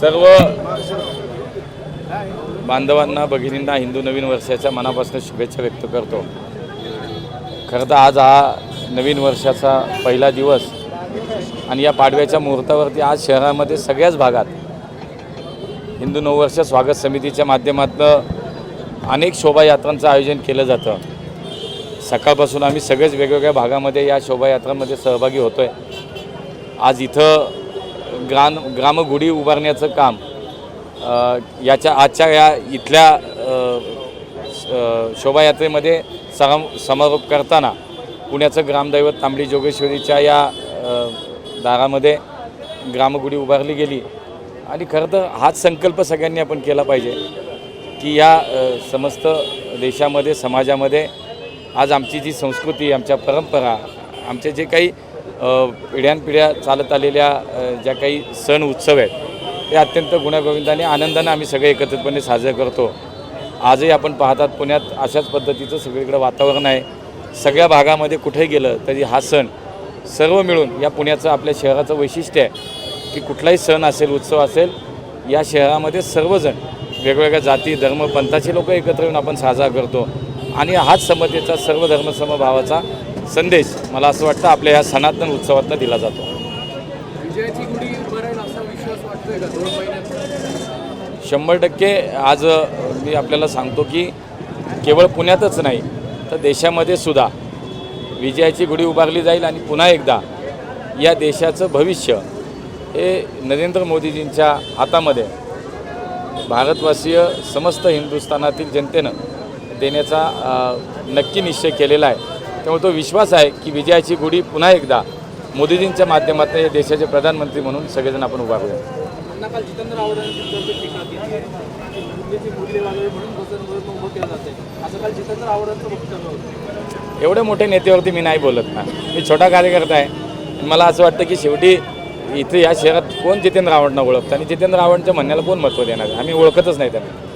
सर्व बांधवांना भगिनींना हिंदू नवीन वर्षाच्या मनापासून शुभेच्छा व्यक्त करतो. खरं तर आज हा नवीन वर्षाचा पहिला दिवस आणि या पाडव्याच्या मुहूर्तावरती आज शहरामध्ये सगळ्याच भागात हिंदू नववर्ष स्वागत समितीच्या माध्यमातून अनेक शोभायात्रांचं आयोजन केलं जातं. सकाळपासून आम्ही सगळेच वेगवेगळ्या भागामध्ये या शोभायात्रांमध्ये सहभागी होतो आहे आज इथं ग्राम ग्रामगुढी उभारण्याचं काम याच्या आजच्या या इथल्या शोभायात्रेमध्ये सम समारोप करताना पुण्याचं ग्रामदैवत तांबडी जोगेश्वरीच्या या दारामध्ये ग्रामगुढी उभारली गेली. आणि खरं तर हाच संकल्प सगळ्यांनी आपण केला पाहिजे की या समस्त देशामध्ये समाजामध्ये आज आमची जी संस्कृती आमच्या परंपरा आमचे जे काही पिढ्यानपिढ्या चालत आलेल्या ज्या काही सण उत्सव आहेत ते अत्यंत गुण्यागोविंदाने आनंदाने आम्ही सगळे एकत्रितपणे साजरे करतो. आजही आपण पाहतात पुण्यात अशाच पद्धतीचं सगळीकडे वातावरण आहे. सगळ्या भागामध्ये कुठे गेलं तरी हा सण सर्व मिळून या पुण्याचं आपल्या शहराचं वैशिष्ट्य आहे की कुठलाही सण असेल उत्सव असेल या शहरामध्ये सर्वजण वेगवेगळ्या जाती धर्म पंथाचे लोक एकत्र येऊन आपण साजरा करतो. आणि हाच समतेचा सर्व धर्मसमभावाचा संदेश मला असं वाटतं आपल्या या सनातन उत्सवातनं दिला जातो. शंभर टक्के आज मी आपल्याला सांगतो की केवळ पुण्यातच नाही तर देशामध्ये सुद्धा विजयाची गुढी उभारली जाईल आणि पुन्हा एकदा या देशाचं भविष्य हे नरेंद्र मोदीजींच्या हातामध्ये भारतवासीय समस्त हिंदुस्थानातील जनतेनं देण्याचा नक्की निश्चय केलेला आहे. त्यामुळे तो विश्वास आहे की विजयाची गुढी पुन्हा एकदा मोदीजींच्या माध्यमातून या देशाचे प्रधानमंत्री म्हणून सगळेजण आपण उभं होतं. एवढे मोठे नेत्यावरती मी नाही बोलत ना. मी छोटा कार्यकर्ता आहे. आणि मला असं वाटतं की शेवटी इथे या शहरात कोण जितेंद्र आव्हाडनं ओळखतं? आणि जितेंद्र आव्हाडच्या म्हणण्याला कोण महत्त्व देणार? आम्ही ओळखतच नाही त्यांना.